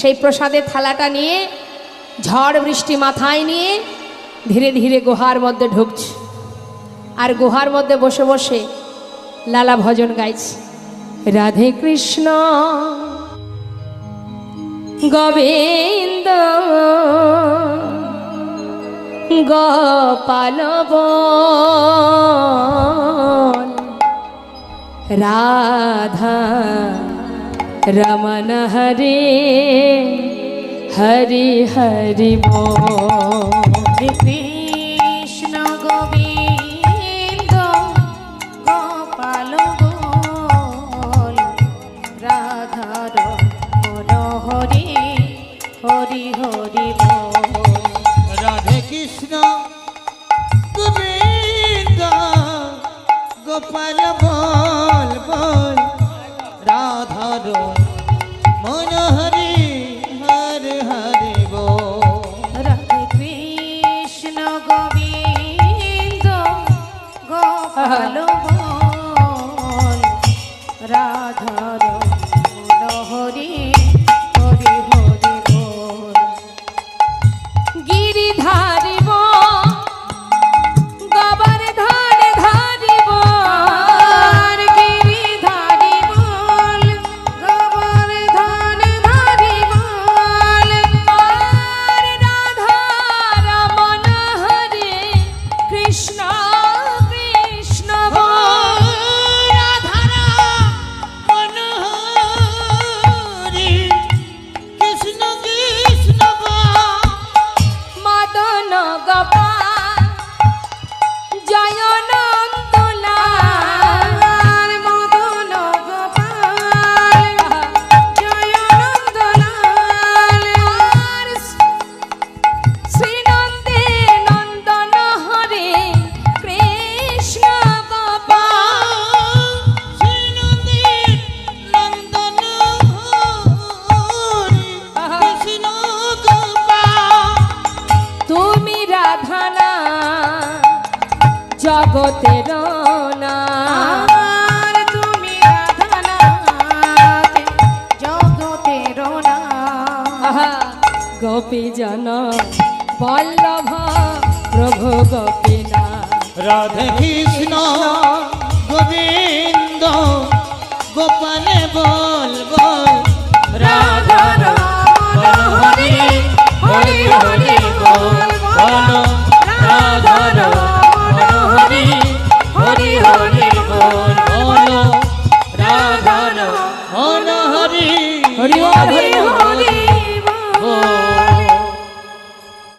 সেই প্রসাদের থালাটা নিয়ে, ঝড় বৃষ্টি মাথায় নিয়ে ধীরে ধীরে গুহার মধ্যে ঢুকছে। আর গুহার মধ্যে বসে বসে লালা ভজন গাইছে। রাধে কৃষ্ণ। গোবিন্দ। গোপাল রাধা রমন হরে হরি হরি বল কৃষ্ণ রাধার মন হরি হরে বল রাধে কৃষ্ণ গোবিন্দ গোপাল রাধার the bomb. তুমি রাধানা জগতের না। তুমি রাধানাথ জগতের নাথ গোপী জন বল্লভ প্রভু গোপীনাথ রাধে কৃষ্ণ গোবিন্দ গোপালে বল বল। রাধা রাধা হরি হরি হরি বল। বল বল